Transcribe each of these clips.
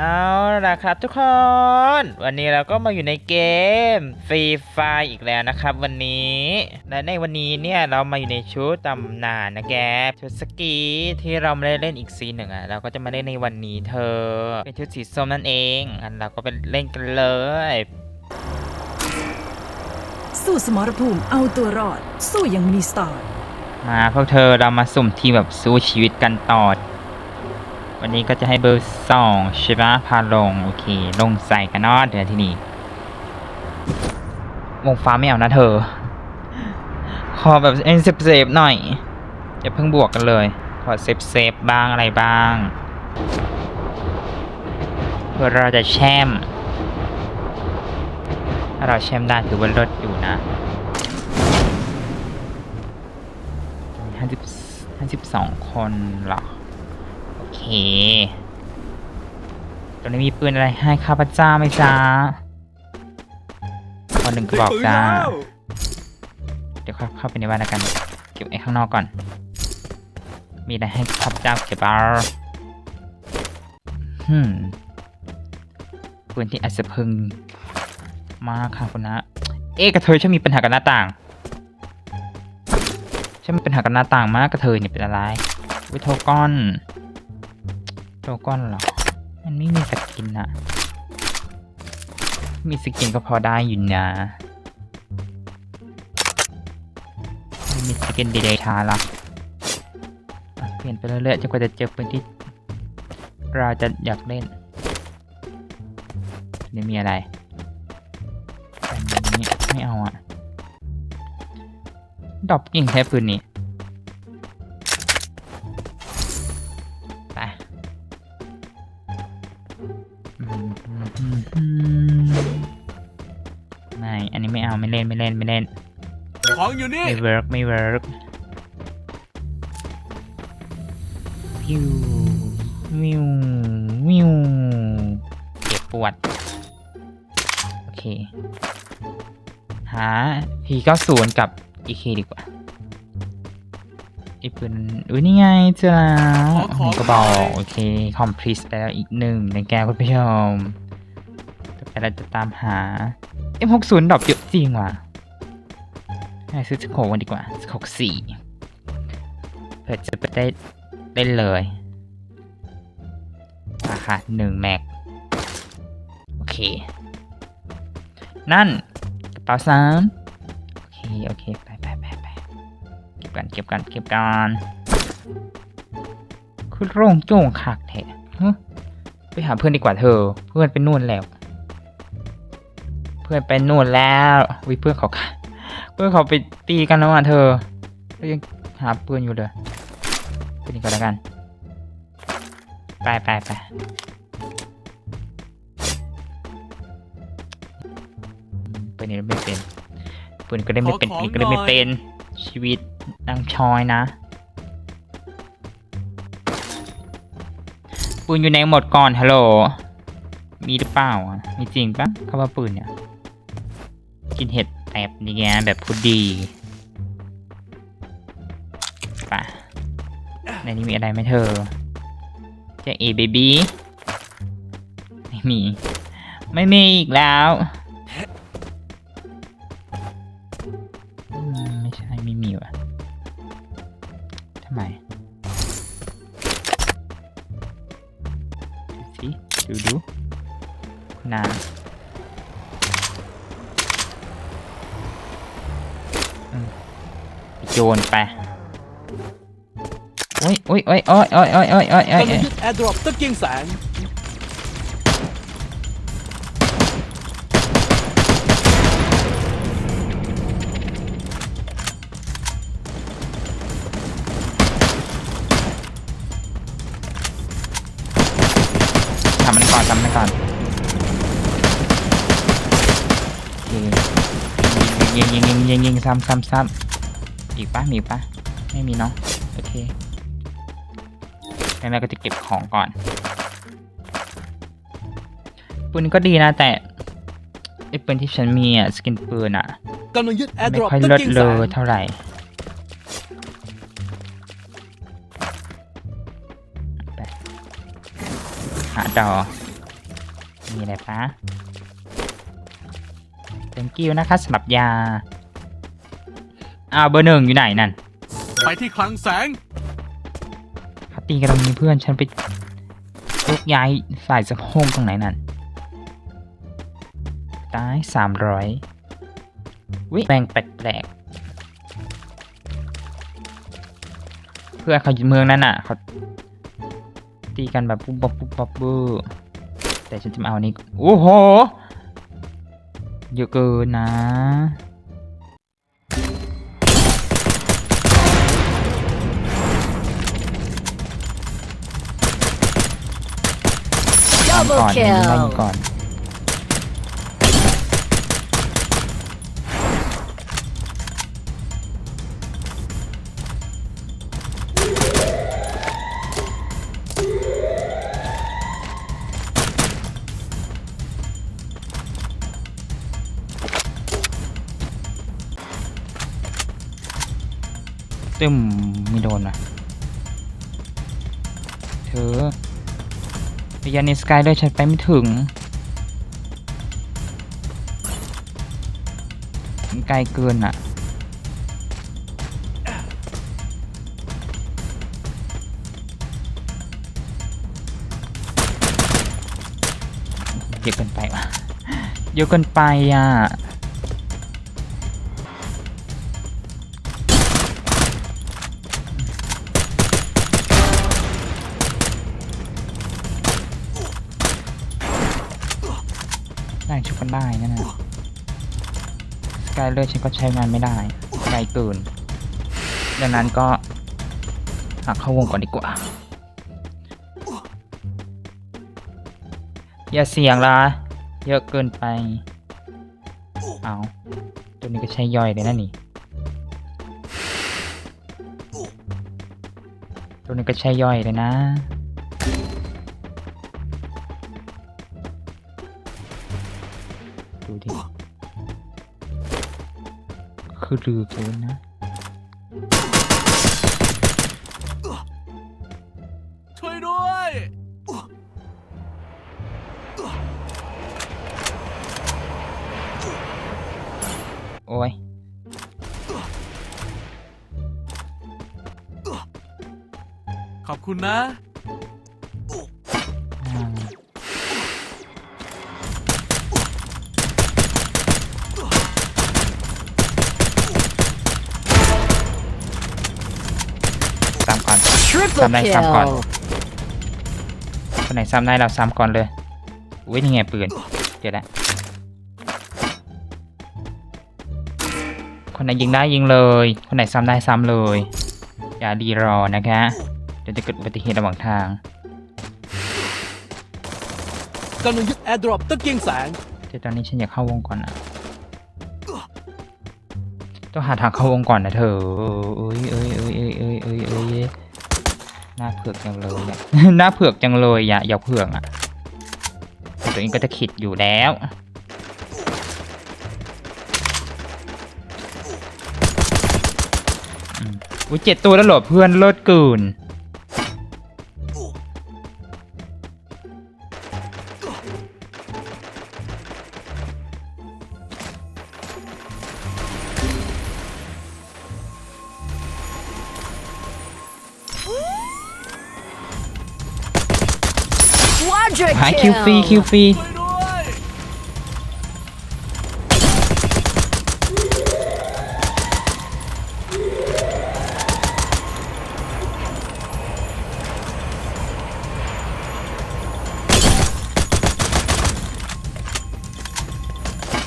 เอาล่ะครับทุกคน วันนี้เราก็มาอยู่ในเกมฟรีไฟอีกแล้วนะครับ วันนี้ และในวันนี้เนี่ยเรามาอยู่ในชุดตำนานนะแกชุดสกีที่เราไม่ได้เล่นอีกซีนหนึ่งอะเราก็จะมาเล่นในวันนี้เธอ เป็นชุดสีส้มนั่นเองอันเราก็ไปเล่นกันเลยสู้สมรภูมิเอาตัวรอด สู้อย่างมีสไตล์มาพวกเธอเรามาสุ่มทีมแบบสู้ชีวิตกันต่อ วันนี้ก็จะให้เบอร์สองใช่ปะพาลง โอเค ลงใส่กันเนอดเดี๋ยวที่นี่วงฟ้าไม่เอานะเธอ ขอแบบเอ็นเซฟเซฟๆหน่อย อย่าเพิ่งบวกกันเลย ขอเซฟเซฟๆบ้างอะไรบ้างเพื่อเราจะแช่มถ้าเราแช่มได้ถือว่าลดอยู่นะห้าสิบห้าสิบสองคนหรอ เคตรงนี้มีปืนอะไรให้ข้าพเจ้าไหมจ๊ะคนหนึ่งก็บอกจ้า เดี๋ยวเข้าเข้าไปในบ้านแล้วกัน เก็บไอ้ข้างนอกก่อน มีอะไรให้ข้าพเจ้าเก็บบ้าฮึมปืนที่อาจจะพึง มากค่ะคุณนะเอ๊ะกระเทยฉันมีปัญหากับหน้าต่างฉันมีปัญหากับหน้าต่างมากกระเทยเนี่ยเป็นอะไรวิโทก้อน โทก้อนหรอ มันไม่มีสกินอะมีสกินก็พอได้อยู่นะมีสกินดีๆช้าละอะเปลี่ยนไปเรื่อยๆจนกว่าจะเจอปืนที่ เราจะอยากเล่นนี่มีอะไรแต่นี้ไม่เอาอะดอปกิ่งแค่ปืนนี้ องอยู่นี่ ไม่เวิร์กไม่เวิร์กวิววิววิวเจ็บปวด โอเค หา P90 กับ EK ดีกว่าไอ้ปืนอุ้ยนี่ไงเจอแล้วขอขอก็บอกหน่อยโอเค คอมพลี e แล้วอีกหนึ่งในแกคุณผู้ชมต่อไปเราจะตามหา M60 ดรอปเยอะจริงว่ะ ให้ซื้อสโคกันดีกว่าสโคสี่เพื่อจะไปได้เล่นเลยราคาหนึ่งแม็ก โอเค นั่นกระเป๋าสามโอเค โอเค ไปไปไปไปเก็บกันเก็บกันเก็บกันคือโร่งโจ้งคักแท้ฮะไปหาเพื่อนดีกว่าเธอ เพื่อนไปนู่นแล้ว เพื่อนไปนู่นแล้ววิเพื่อนเขาค่ะ เพื่อนเขาไปตีกันแล้วอะเธอก็ยังหาปืนอยู่เลยปืนนี้ก่อนแล้วกัน ไปไปไปปืนนี้ไม่เป็นปืนก็ได้ไม่เป็นขอของปืนก็ได้ไม่หน่อยเป็นชีวิตนางชอยนะปืนอยู่ในหมดก่อนฮัลโหล มีหรือเปล่าอะมีจริงปะคำว่าปืนเนี่ย กินเห็ด แบบนี้ไงแบบพูดดีป่ะในนี้มีอะไรไหมเธอจะเอเบบี้ไม่มี ไม่มีอีกแล้วไม่ใช่ไม่มีว่ะทำไมดูสิดูดูคุณนา โยนไปโอ้ยโอ้ยโอ้ยโอ้ยโอ้ยโอ้ยโอ้ยโอ้ยโอ้ยกำลังยึดแอร์ดรอปตะเกียงแสงทำมันก่อนทำมันก่อนโอเคยิงยิงยิงยิงยิงยิงซ้ำซ้ำซ้ำ อีกปะมีอีกปะไม่มีเนาะโอเคงั้นเราก็จะเก็บของก่อนปืนก็ดีนะแต่ไอ้ปืนที่ฉันมีอะสกินปืนอะกำลังยึดแอร์ดไม่รอปค่อยตะเลิศเกียงเลแสยงเท่าไหร่ไปหาจอมีอะไรปะ thank you นะคะสำหรับยา อ้าวเบอร์หนึ่งอยู่ไหนนั่นไปที่คลังแสงเขาตีกันตรงนี้เพื่อนฉันไปยกย้ายสายสะโพกตรงไหนนั่นตายสามร้อยวิแบ่งแปลกๆเพื่อนเขาอยู่เมืองนั้นอะเขาตีกันแบบปุ๊บปั๊บปุ๊บปั๊บเบอร์แต่ฉันจะมาเอาอันนี้โอ้โหเยอะเกินนะ ก่อน Double ก่อนอันนี้ไล่ kill. ก่อน ตึมไม่โดนว่ะเธอ พยานในสกายเลยฉันไปไม่ถึงมันไกลเกินอะเยอะเกินไปว่ะเยอะเกินไปอะ ชุบกันได้นั่นนะสกายเลอร์ฉันก็ใช้งานไม่ได้ไกลเกินดังนั้นก็หักเข้าวงก่อนดีกว่า อย่าเสียงละเยอะเกินไป เอาตัวนี้ก็ใช้ย่อยเลยนะนี่ ตัวนี้ก็ใช้ย่อยเลยนะ คือลือเกินนะช่วยด้วย โอ้ยขอบคุณนะ อน Triple Tầm này sắp còn. kill. คนไหนซ้ำได้เราซ้ำก่อนเลยอุ้ยนี่ไงปืนเดี๋ยวละคนไหนยิงได้ยิงเลย คนไหนซ้ำได้ซ้ำเลย อย่าดีรอนะคะเดี๋ยวจะเกิดอุบัติเหตุระหว่างทาง กำลังยึดแอร์ดรอปตะเกียงแสงเดี๋ยวตอนนี้ฉันอยากเข้าวงก่อนนะต้องหาทางเข้าวงก่อนนะเธอเอ้ยเอ้ยเอ้ยเอ้ยเอ้ย ผือกจังเลยอะ หน้าเผือกจังเลยอย่าอย่าเผือกอะต่ตัวเองก็จะขิดอยู่แล้ว อืมอุ้ยเจ็ดตัวแล้วเหรอเพื่อนเลิศเกิน Quadra หาคิวฟรีคิว kill. ฟรีช่วยด้วย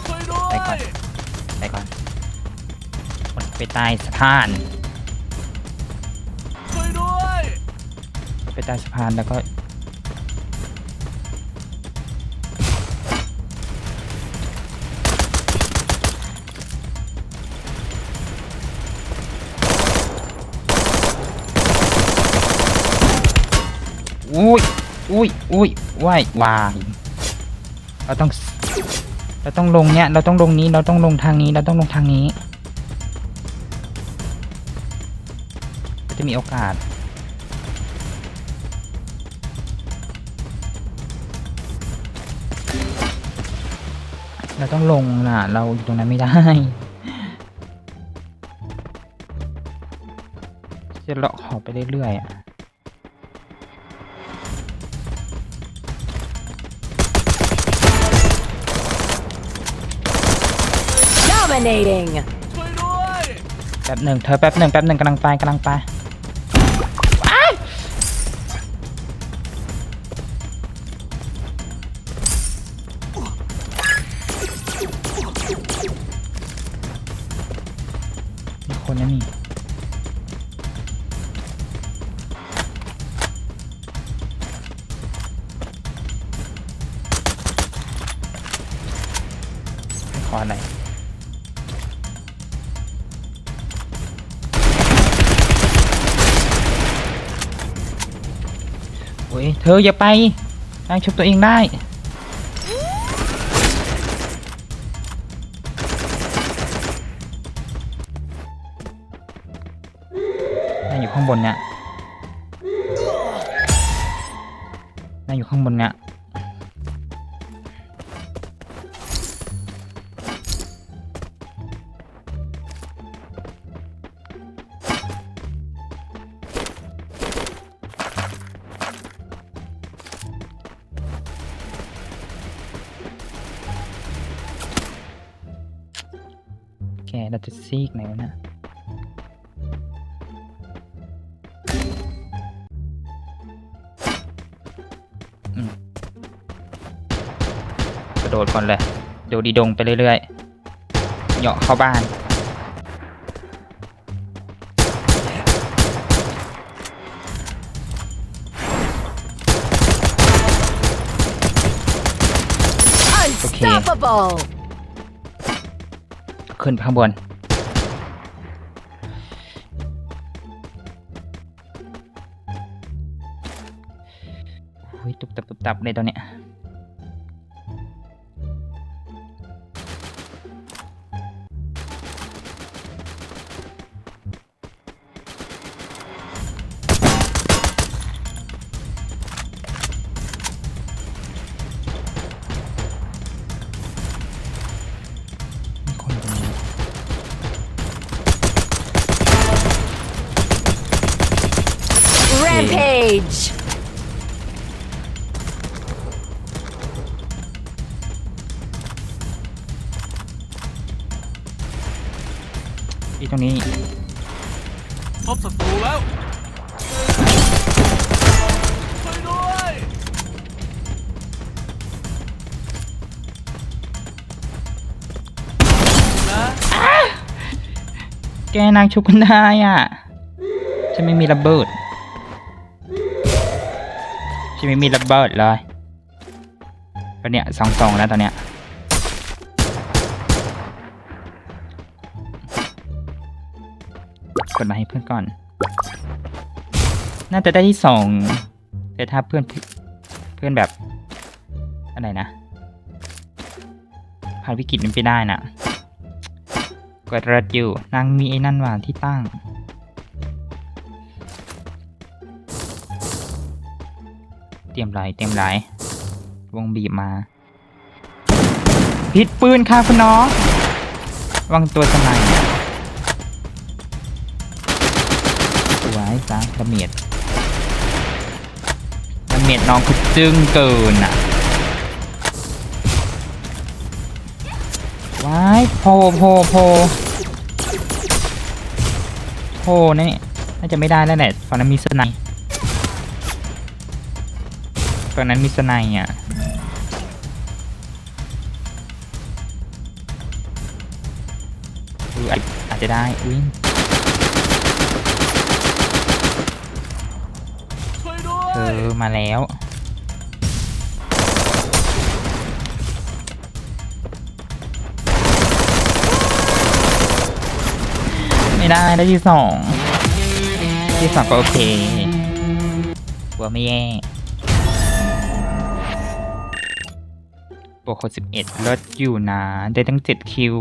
ช่วยด้วไปก่อนยไปก่อนไปใต้สะพานช่วยด้วยไปใต้สะพานแล้วก็ อุ้ยอุ้ยอุ้ยว่าย วาย เราต้อง เราต้องลงเนี้ยเราต้องลงนี้ เราต้องลงทางนี้ เราต้องลงทางนี้ จะมีโอกาส เราต้องลงน่ะ เราอยู่ตรงนั้นไม่ได้จะเลาะขอบไปเรื่อยๆอะ Dominating ช่วยด้วยแป๊บหนึ่งเธอแป๊บหนึ่งแป๊บหนึ่งกำลังไปกำลังไปว้ายมีคนนะนี่ โอ้ยเธออย่าไปนางชุบตัวเองได้นางอยู่ข้างบนเนี่ยนางอยู่ข้างบนเนี่ย เราจะซีกไหนวะเนะกระโดดก่อนเลยโดดีดงไปเรื่อยๆเหยาะเข้าบ้าน Unstoppable ขึ้นไปข้างบนโอ้ยตุบตับตุบตับเลยตอนเนี้ย อีตรงนี้พบศัตรูแล้วช่วยด้วยนะแกนางชุบกันได้อะฉันไม่มีระเบิดฉันไม่มีระเบิดเลยตอนเนี้ยสองสองแล้วตอนเนี้ย กดมาให้เพื่อนก่อน น่าจะได้ที่สองแต่ถ้าเพื่อนเพื่อนแบบอะไรนะผ่านวิกฤตมันไปได้น่ะกดรัดอยู่นางมีไอ้นั่นหวานที่ตั้ง เตรียมไหลเตรียมไหลวงบีบมาพิษปืนค่ะคุณน้องวางตัวสมัย เนี่ยสวยจ้าละเมียดละเมียดน้องคือจึ้งเกินอะว้ายโพโพโพโพนี่น่าจะไม่ได้แล้วแหละฝั่งนั้นมีสไนป์ฝั่งนั้นมีสไนป์อะอืออาจจะได้อุ้ย ช่วยด้ว เธยอมาแล้ว ไม่ได้ได้ที่สอง ที่สองก็โอเคถือว่าไม่แย่บวกคนสิบเอ็ดลดอยู่นะ ได้ตั้งเจ็ดคิว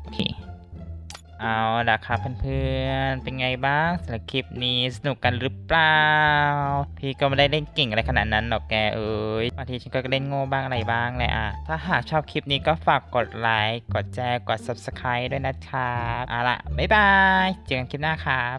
โอเค เอาล่ะครับเพื่อนๆ เป็นไงบ้างสำหรับคลิปนี้สนุกกันหรือเปล่า พี่ก็ไม่ได้เล่นเก่งอะไรขนาดนั้นหรอกแกเอ้ยบางทีฉันก็เล่นโง่บ้างอะไรบ้างเลยอะ ถ้าหากชอบคลิปนี้ก็ฝากกดไลค์ กดแชร์ กด subscribe ด้วยนะครับเอาล่ะ บ๊ายบาย เจอกันคลิปหน้าครับ